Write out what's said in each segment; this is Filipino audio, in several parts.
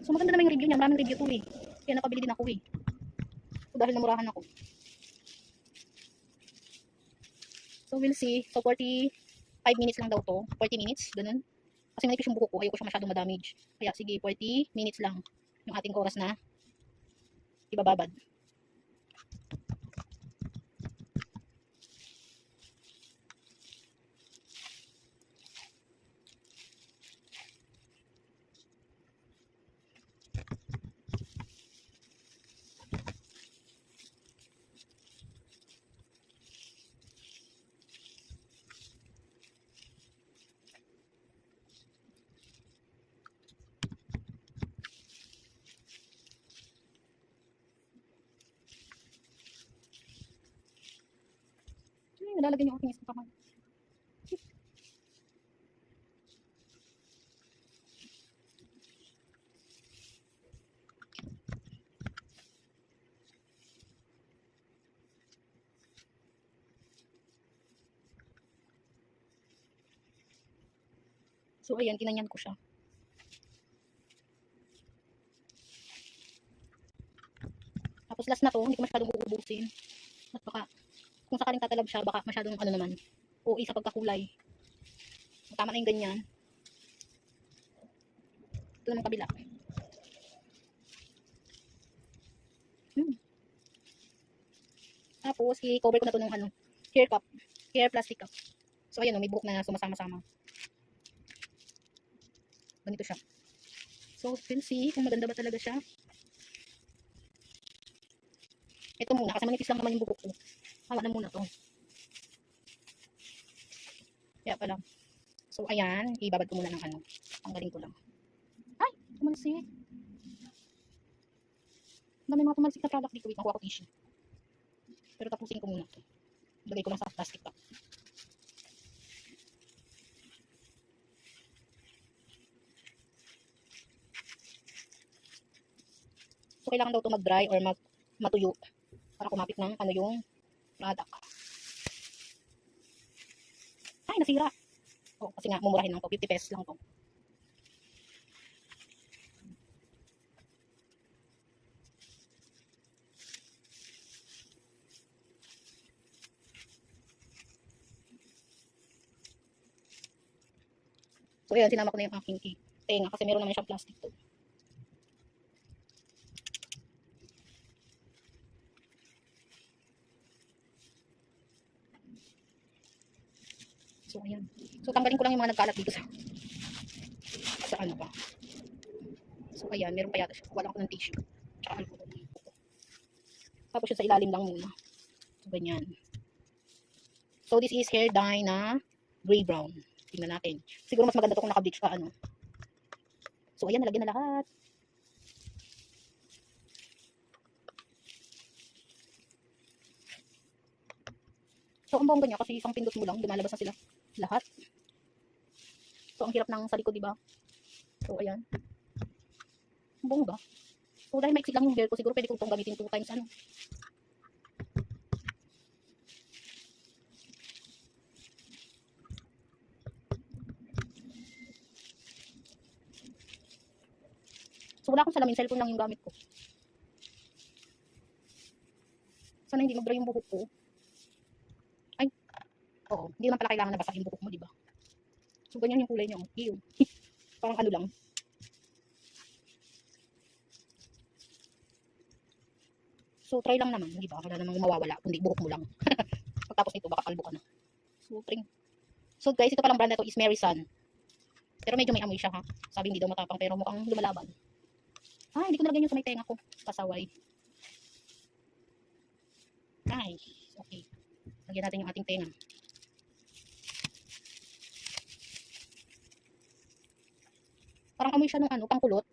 So maganda naman yung review niya. Maraming review to eh. Kaya napabili din ako eh. So dahil namurahan ako. So we'll see. So 45 minutes lang daw to. 40 minutes, ganun. Kasi manipis yung buko ko. Ayoko siya masyadong ma-damage. Kaya sige, 40 minutes lang yung ating oras na ibababad. Nalalagay yung aking isang kamay. So, ayan, kinanyan ko siya. Tapos last na to, hindi ko masyadong uubusin. At baka, kung sakaling tatalab siya, baka masyadong ano naman, o isa pagkakulay. Tama na yung ganyan. Ito naman kabila. Hmm. Tapos, i-cover ko na to ng ano, hair cup. Hair plastic cup. So, ayan may buhok na sumasama-sama. Ganito siya. So, we'll see kung maganda ba talaga siya. Ito muna, kasi manipis lang naman yung buhok ko. Hawa na muna to. Kaya pa lang. So, ayan. Ibabad ko muna ng ano. Tanggalin ko lang. Ay! Tumalsik. Ang dami mga tumalsik na product dito. Wait, nakuha ko tissue. Pero tapusin ko muna to. Lagay ko lang sa plastic cup. So, kailangan daw to mag-dry or mag matuyo para kumapit ng ano yung product. Ay, nasira. Oh, kasi nga, mumurahin lang to. 50 pesos lang to. So, ayan, sinama ko na yung aking tenga kasi meron naman siyang plastic to. So, ayan. So, tanggalin ko lang yung mga nagkalat dito sa sa ano ba. So, ayan. Meron pa yata siya. Wala ko ng tissue. Tsaka alcohol. Tapos yun sa ilalim lang muna. So, ganyan. So, this is hair dye na gray brown. Tingnan natin. Siguro mas maganda to kung naka-bleach ka, ano. So, ayan. Nalagyan na lahat. So, ang bongga niya kasi isang pindot mo lang, lumalabas na sila lahat. So, ang hirap ng sa likod, di ba? So, ayan. Bongga. So, dahil maiksi lang yung hair ko, siguro pwede ko itong gamitin two times, ano. So, wala akong salamin, cellphone lang yung gamit ko. Sana hindi mag-dry yung buhok ko. Hindi naman pala kailangan na basa yung buhok mo, di ba? So, ganyan yung kulay niya. Oh. Ew. Parang ano lang. So, try lang naman, di ba? Wala namang mawawala, kundi buhok mo lang. Pagtapos nito, baka kalbo ka na. So. So, guys, ito palang brand na to is Mary Sun. Pero medyo may amoy siya, ha? Sabi hindi daw matapang, pero mukhang lumalaban. Ah, hindi ko nalagyan yung sa may tenga ko. Pasaway. Ay, okay. Lagyan natin yung ating tenga. Parang amoy siya nung ano, pangkulot.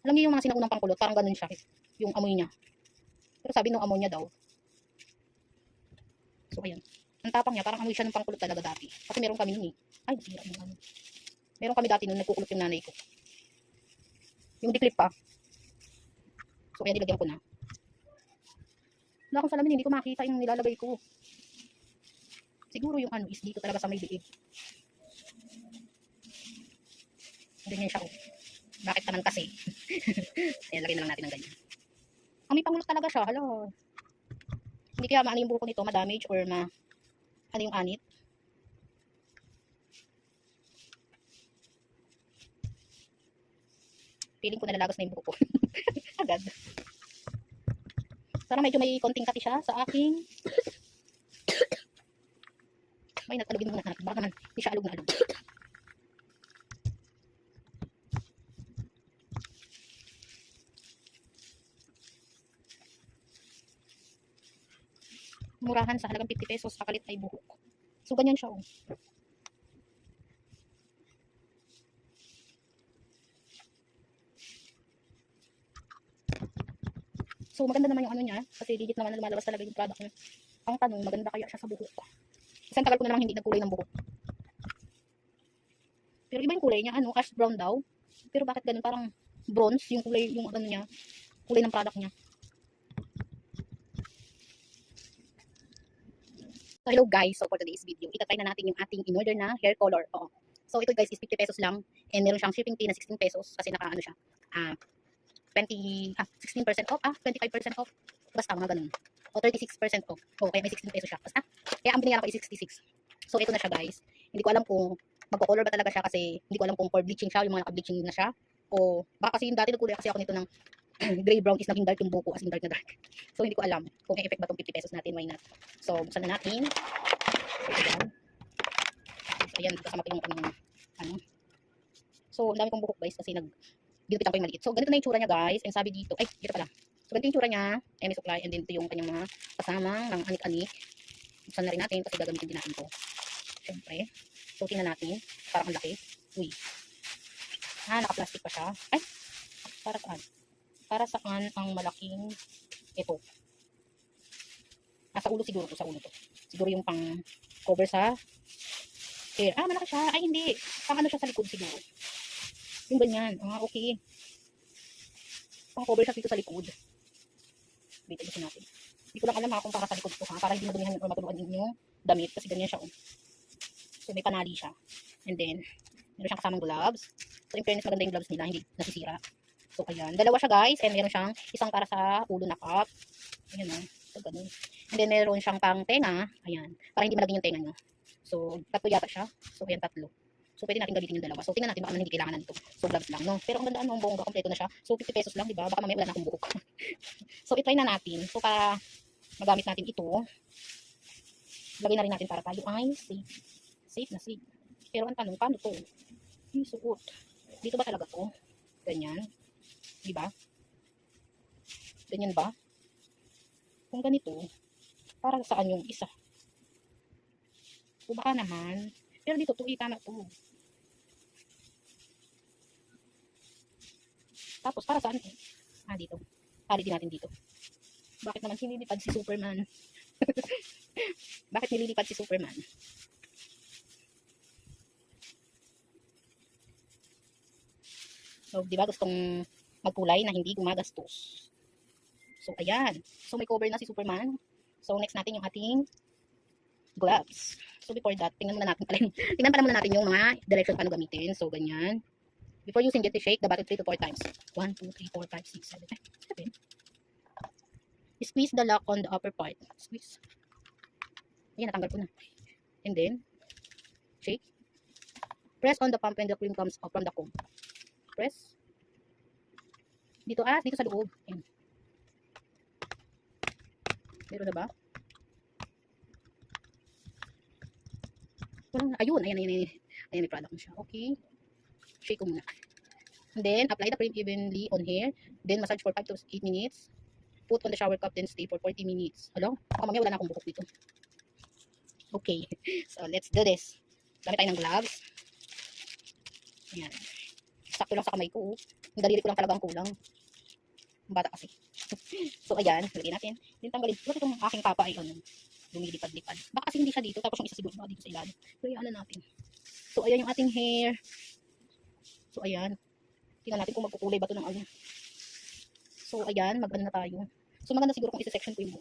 Alam niyo yung mga sinaunang pangkulot, parang ganun siya, yung amoy niya. Pero sabi nung amoy niya daw. So, ayan. Ang tapang niya, parang amoy siya ng pangkulot talaga dati. Kasi meron kami nun eh. Ay, nasira yung ano. Meron kami dati nun, nagkukulot yung nanay ko. Yung diklip pa. So, ayan, nilagyan ko na. Wala akong salamin, hindi ko makita yung nilalagay ko. Siguro yung ano is dito talaga sa may liig. Ganyan siya oh. Bakit naman kasi? Ayan, lagyan na lang natin ng ganyan. Ah, may pangulot talaga siya. Hala. Hindi kaya maano yung buko nito, ma-damage or ma... Ano yung anit? Feeling ko nalalagos na yung buko ko. Agad. Sana medyo may konting kati siya sa aking... May natalugin muna natin. Baka naman, hindi siya alog na alog. Murahan sa halagang 50 pesos kapalit ay buhok. So, ganyan siya, oh. So, maganda naman yung ano niya, kasi legit naman na lumalabas talaga yung product niya. Ang tanong, maganda kaya siya sa buhok. Isang tagal ko na namang hindi nagkulay ng buhok. Pero iba yung kulay niya, ano, ash brown daw. Pero bakit ganun, parang bronze yung kulay, yung ano niya, kulay ng product niya. So, hello guys. So, for today's video, itatry na natin yung ating in-order na hair color. Oo. So, ito guys is 50 pesos lang. And meron siyang shipping fee na 16 pesos kasi naka ano siya. Ah, 20, ah, 16% off, ah, 25% off. Basta mga ganun. O 36% off. O, kaya may 16 pesos siya. Basta. Kaya ang binayaran ko is 66. So, ito na siya guys. Hindi ko alam kung magko-color ba talaga siya kasi hindi ko alam kung for bleaching siya, yung mga naka-bleaching na siya. O, baka kasi yung dati nagkulay kasi ako nito ng gray brown is naging dark yung buko as in dark na dark. So, hindi ko alam kung i-effect ba itong 50 pesos natin, why not. So, buksan na natin. So, ayan. So, ayan, kasama yung ano. So, ang dami kong buhok guys kasi nag ginupitan ko yung maliit. So, ganito na yung tsura niya guys. And sabi dito, ay, dito pala. So, ganito yung tsura niya. MA Supply. And then, ito yung kanyang mga kasamang ng anik-anik. Buksan na rin natin kasi gagamitin din natin to. Siyempre. So, tingnan natin. Parang ang laki. Uy. Ah, naka-plastic pa siya. Ay, para saan? Para saan ang malaking ito? Nasa ulo siguro to, sa ulo to. Siguro yung pang cover sa hair. Ah, malaki siya. Ay, hindi. Pang ano siya sa likod siguro. Yung ganyan. Ah, okay. Pang cover siya dito sa likod. Wait, ayusin natin. Hindi ko lang alam ha kung para sa likod ko ha. Para hindi madumihan or matuluan yung damit. Kasi ganyan siya oh. So, may panali siya. And then, meron siyang kasamang gloves. So, in fairness, maganda yung gloves nila. Hindi nasisira. So, ayan. Dalawa siya guys. And meron siyang isang para sa ulo na cup. Ayan o. So, ganun. And then, meron siyang pang tenga. Ayan. Para hindi malaging yung tenga nyo. So, tatlo yata siya. So, ayan, tatlo. So, pwede natin gamitin yung dalawa. So, tingnan natin baka naman hindi kailangan nito. So, gloves lang, no? Pero ang ganda, ano, ang bongga, kompleto na siya. So, 50 pesos lang, di ba? Baka mamaya wala na akong buhok. so, itry na natin. So, para magamit natin ito, lagay na rin natin para tayo ay safe. Safe na safe. Pero ang tanong, paano to? Yung suot. Dito ba talaga to? Ganyan. Di ba? Ganyan ba? Kung ganito, para saan yung isa? O baka naman, pero dito, tuwita na to. Tapos, para saan? Ah, dito. Pali din natin dito. Bakit naman sinilipad si Superman? Bakit nililipad si Superman? So, di ba gustong magkulay na hindi gumagastos. So, ayan. So, may cover na si Superman. So, next natin yung ating gloves. So, before that, tingnan muna natin pala yung, tingnan pala muna natin yung mga direction paano gamitin. So, ganyan. Before using it, shake the bottle 3 to 4 times. 1, 2, 3, 4, 5, 6, 7, 7. Squeeze the lock on the upper part. Squeeze. Ayan, natanggal ko na. And then, shake. Press on the pump when the cream comes out from the comb. Press. Dito, ah, dito sa loob. Ayan. Meron na ba? Walang, ayun, ayan, ayan, ayan. Ayan, may product na siya. Okay. Shake ko muna. And then, apply the cream evenly on hair. Then, massage for 5 to 8 minutes. Put on the shower cup, then stay for 40 minutes. Hello? Baka mamaya wala na akong buhok dito. Okay. So, let's do this. Gamit tayo ng gloves. Ayan. Sakto lang sa kamay ko. oh. Yung daliri ko lang talaga ang kulang. Bata kasi. so, ayan. Lagyan natin. Then, tanggalin. Bakit itong aking papa ay ano, lumilipad-lipad. Baka kasi hindi siya dito. Tapos yung isa siguro dito sa ilalim. So, ayan na natin. So, ayan yung ating hair. So, ayan. Tingnan natin kung magkukulay ba ito ng ano. So, ayan. Mag-ano na tayo. So, maganda siguro kung isa-section ko yung.